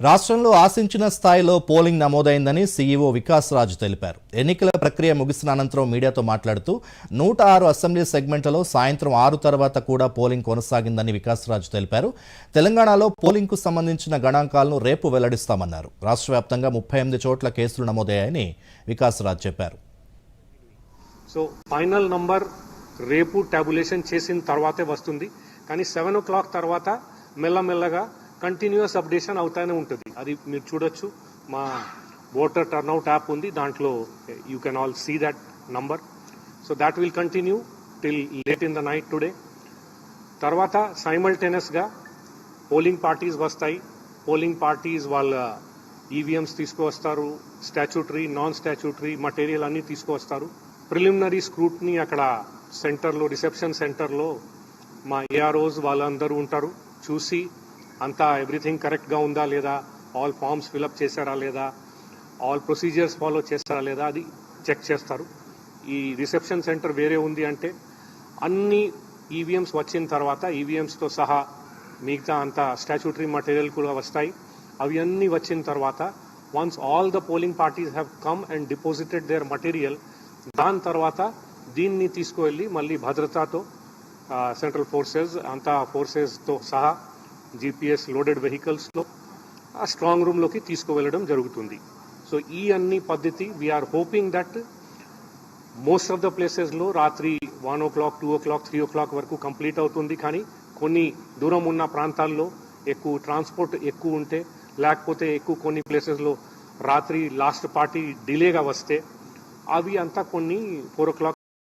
రాష్ట్రంలో ఆశించిన స్థాయిలో పోలింగ్ నమోదైందని సీఈఓ వికాస్ రాజు తెలిపారు. ఎన్నికల ప్రక్రియ ముగిసిన అనంతరం మీడియాతో మాట్లాడుతూ నూట ఆరు అసెంబ్లీ సెగ్మెంట్లలో సాయంత్రం ఆరు తర్వాత కూడా పోలింగ్ కొనసాగిందని వికాస్ రాజు తెలిపారు. తెలంగాణలో పోలింగ్కు సంబంధించిన గణాంకాలను రేపు వెల్లడిస్తామన్నారు. రాష్ట్ర వ్యాప్తంగా ముప్పై ఎనిమిది చోట్ల కేసులు నమోదయ్యాయని వికాస్ రాజు చెప్పారు. సో ఫైనల్ నంబర్ రేపు టాబులేషన్ చేసిన తర్వాతే వస్తుంది. కానీ సెవెన్ ఓ క్లాక్ తర్వాత మెల్లమెల్లగా కంటిన్యూస్ అప్డేషన్ అవుతానే ఉంటుంది. అది మీరు చూడొచ్చు. మా ఓటర్ టర్న్అవుట్ యాప్ ఉంది. దాంట్లో you can all see that number so that will continue till late in the night today తర్వాత సైమల్టేనియస్గా పోలింగ్ పార్టీస్ వస్తాయి. పోలింగ్ పార్టీస్ వాళ్ళ ఈవీఎంస్ తీసుకువస్తారు. స్టాచ్యూటరీ నాన్ స్టాచ్యూటరీ మటీరియల్ అన్నీ తీసుకువస్తారు. ప్రిలిమినరీ స్క్రూట్ని అక్కడ సెంటర్లో రిసెప్షన్ సెంటర్లో మా ఏఆర్ఓస్ వాళ్ళందరూ ఉంటారు. చూసి అంతా ఎవ్రీథింగ్ కరెక్ట్గా ఉందా లేదా? ఆల్ ఫామ్స్ ఫిలప్ చేశారా లేదా? ఆల్ ప్రొసీజర్స్ ఫాలో చేస్తారా లేదా? అది చెక్ చేస్తారు. ఈ రిసెప్షన్ సెంటర్ వేరే ఉంది అంటే అన్ని ఈవీఎంస్ వచ్చిన తర్వాత ఈవీఎంస్తో సహా మిగతా అంత స్టాచ్యూటరీ మటీరియల్ కూడా వస్తాయి. అవి అన్నీ వచ్చిన తర్వాత once all the polling parties have come and deposited their material దాని తర్వాత దీన్ని తీసుకువెళ్ళి మళ్ళీ భద్రతతో సెంట్రల్ ఫోర్సెస్ అంతా ఫోర్సెస్తో సహా జీపీఎస్ లోడెడ్ వెహికల్స్లో ఆ స్ట్రాంగ్ రూమ్లోకి తీసుకువెళ్ళడం జరుగుతుంది. సో ఈ అన్ని పద్ధతి we are hoping that most of the ప్లేసెస్లో రాత్రి one o'clock two o'clock three o'clock వరకు కంప్లీట్ అవుతుంది. కానీ కొన్ని దూరం ఉన్న ప్రాంతాల్లో ఎక్కువ ట్రాన్స్పోర్ట్ ఎక్కువ ఉంటే లేకపోతే ఎక్కువ కొన్ని ప్లేసెస్లో రాత్రి లాస్ట్ పార్టీ డిలేగా వస్తే అవి అంతా కొన్ని ఫోర్ ఓ క్లాక్